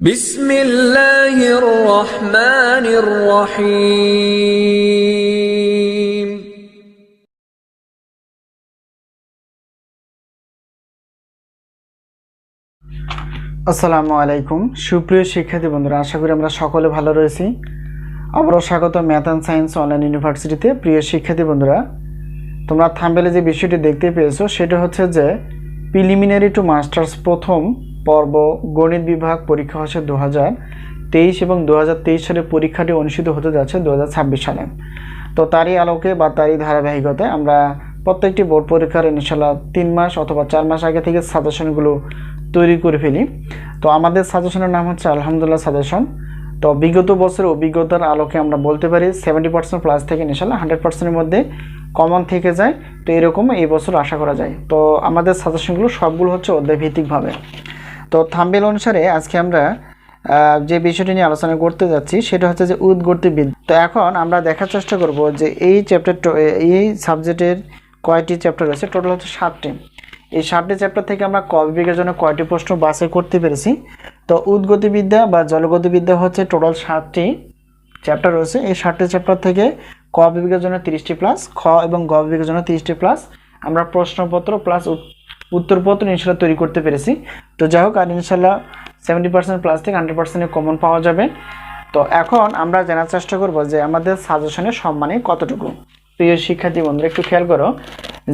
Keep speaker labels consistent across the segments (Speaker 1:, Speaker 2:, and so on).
Speaker 1: بسم الله الرحمن الرحيم
Speaker 2: আসসালামু আলাইকুম সুপ্রিয় শিক্ষার্থী বন্ধুরা আশা করি আমরা সকলে ভালো রয়েছি আবারও স্বাগত ম্যাথ অ্যান্ড সায়েন্স অনলাইন ইউনিভার্সিটিতে প্রিয় শিক্ষার্থী বন্ধুরা তোমরা থাম্বেলে যে বিষয়টি দেখতে পেয়েছো সেটা হচ্ছে যে প্রিলিমিনারি টু মাস্টার্স প্রথম পর্ব গণিত বিভাগ পরীক্ষা হচ্ছে দু হাজার তেইশ এবং দু হাজার তেইশ সালে পরীক্ষাটি অনুষ্ঠিত হতে যাচ্ছে দু হাজার ছাব্বিশ সালে। তো তারই আলোকে বা তারই ধারাবাহিকতায় আমরা প্রত্যেকটি বোর্ড পরীক্ষার ইনশাল্লাহ তিন মাস অথবা চার মাস আগে থেকে সাজেশনগুলো তৈরি করে ফেলি। তো আমাদের সাজেশনের নাম হচ্ছে আলহামদুলিল্লাহ সাজেশন। তো বিগত বছরের অভিজ্ঞতার আলোকে আমরা বলতে পারি সেভেন্টি পার্সেন্ট প্লাস থেকে ইনশাল্লাহ হান্ড্রেড পার্সেন্টের মধ্যে কমন থেকে যায়। তো এরকম এই বছর আশা করা যায়। তো আমাদের সাজেশনগুলো সবগুলো হচ্ছে অধ্যায়ভিত্তিকভাবে। তো থাম্বেল অনুসারে আজকে আমরা যে বিষয়টি নিয়ে আলোচনা করতে যাচ্ছি, সেটা হচ্ছে যে উদ্গতিবিদ তো এখন আমরা দেখার চেষ্টা করব যে এই চ্যাপ্টার এই সাবজেক্টের কয়টি চ্যাপ্টার রয়েছে? টোটাল হচ্ছে সাতটি। এই সাতটি চ্যাপ্টার থেকে আমরা ক বিভাগের জন্য কয়টি প্রশ্ন বাছাই করতে পেরেছি? তো উদ্গতিবিদ্যা বা জলগতিবিদ্যা হচ্ছে টোটাল সাতটি চ্যাপ্টার রয়েছে। এই সাতটি চ্যাপ্টার থেকে ক জন্য তিরিশটি প্লাস খ এবং গ জন্য তিরিশটি প্লাস আমরা প্রশ্নপত্র প্লাস উত্তরপত্র ইনশাল্লাহ তৈরি করতে পেরেছি। তো যাই হোক, আর ইনশাল্লাহ সেভেন্টি পার্সেন্ট প্লাস থেকে হান্ড্রেড পার্সেন্টের কমন পাওয়া যাবে। তো এখন আমরা জানার চেষ্টা করব যে আমাদের সাজেশনের সম্মানে কতটুকু? প্রিয় শিক্ষার্থী বন্ধুরা, একটু খেয়াল করো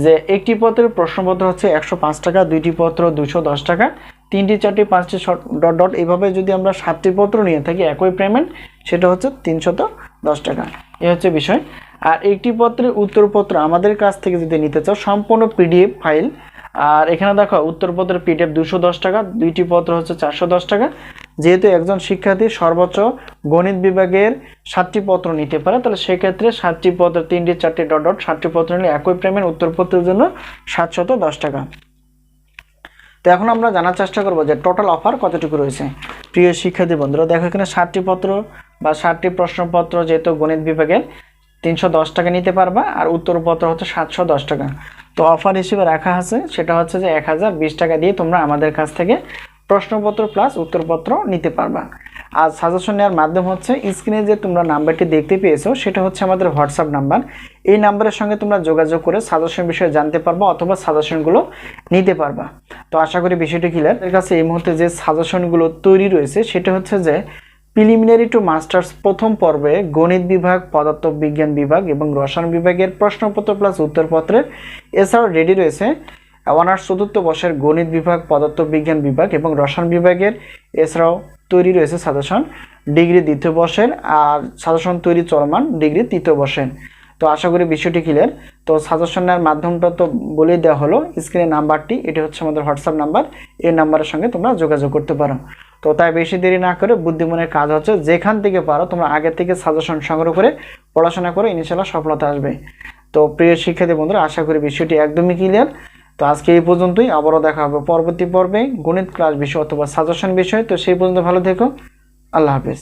Speaker 2: যে একটি পত্রের প্রশ্নপত্র হচ্ছে একশো পাঁচ টাকা, দুইটি পত্র দুশো দশ টাকা, তিনটি, চারটি, পাঁচটি ডট ডট এইভাবে যদি আমরা সাতটি পত্র নিয়ে থাকি একই পেমেন্ট সেটা হচ্ছে তিনশত দশ টাকা। এ হচ্ছে বিষয়। আর একটি পত্রের উত্তরপত্র আমাদের কাছ থেকে যদি নিতে চাও, সম্পূর্ণ পিডিএফ ফাইল আর এখানে দেখো উত্তরপত্রের পিডিএফ দুশো দশ টাকা, দুইটি পত্র হচ্ছে চারশো দশ টাকা। যেহেতু একজন শিক্ষার্থী সর্বোচ্চ গণিত বিভাগের সাতটি পত্র নিতে পারে, তাহলে সেক্ষেত্রে সাতটি পত্র, তিনটি, চারটি ডট ডট, সাতটি পত্র নিলে একই প্রেমের উত্তরপত্রের জন্য সাতশত দশ টাকা। তো এখন আমরা জানার চেষ্টা করব যে টোটাল অফার কতটুকু রয়েছে। প্রিয় শিক্ষার্থী বন্ধুরা, দেখো এখানে ষাটটি পত্র বা ষাটটি প্রশ্নপত্র যেহেতু গণিত বিভাগের তিনশো দশ টাকা নিতে পারবা, আর উত্তরপত্র হচ্ছে সাতশো দশ টাকা। তো অফার হিসেবে রাখা আছে, সেটা হচ্ছে যে এক হাজার বিশ টাকা দিয়ে তোমরা আমাদের কাছ থেকে প্রশ্নপত্র প্লাস উত্তরপত্র নিতে পারবা। আর সাজেশন নেওয়ার মাধ্যম হচ্ছে স্ক্রিনে যে তোমরা নাম্বারটি দেখতে পেয়েছ, সেটা হচ্ছে আমাদের হোয়াটসঅ্যাপ নাম্বার। এই নাম্বারের সঙ্গে তোমরা যোগাযোগ করে সাজেশন বিষয়ে জানতে পারবা অথবা সাজেশনগুলো নিতে পারবা। তো আশা করি বিষয়টি ক্লিয়ার এর কাছে এই মুহূর্তে যে সাজেশনগুলো তৈরি রয়েছে, সেটা হচ্ছে যে প্রিলিমিনারি টু মাস্টার্স প্রথম পর্বে গণিত বিভাগ পদার্থ বিজ্ঞান বিভাগ এবং রসায়ন বিভাগের প্রশ্নপত্র প্লাস উত্তরপত্রের এছাড়াও রেডি রয়েছে অনার্স চতুর্থ বর্ষের গণিত বিভাগ পদার্থ বিজ্ঞান বিভাগ এবং রসায়ন বিভাগের এছাড়াও তৈরি রয়েছে সাজেশন ডিগ্রি দ্বিতীয় বর্ষের আর সাজেশন তৈরি চলমান ডিগ্রি তৃতীয় বর্ষের। তো আশা করি বিষয়টি ক্লিয়ার তো সাজেশনের মাধ্যমটা তো বলেই দেওয়া হলো। স্ক্রিনের নাম্বারটি এটি হচ্ছে আমাদের হোয়াটসঅ্যাপ নাম্বার এই নাম্বারের সঙ্গে তোমরা যোগাযোগ করতে পারো। তো তাই বেশি দেরি না করে বুদ্ধিমনের কাজ হচ্ছে যেখান থেকে পারো, তোমরা আগে থেকে সাজেশন সংগ্রহ করে পড়াশোনা করে ইনশাল্লাহ সফলতা আসবে। তো প্রিয় শিক্ষার্থী বন্ধুরা, আশা করি বিষয়টি একদমই ক্লিয়ার তো আজকে এই পর্যন্তই, আবারও দেখা হবে পরবর্তী পর্বে গণিত ক্লাস বিষয় অথবা সাজেশন বিষয়। তো সেই পর্যন্ত ভালো থেকো, আল্লাহ হাফেজ।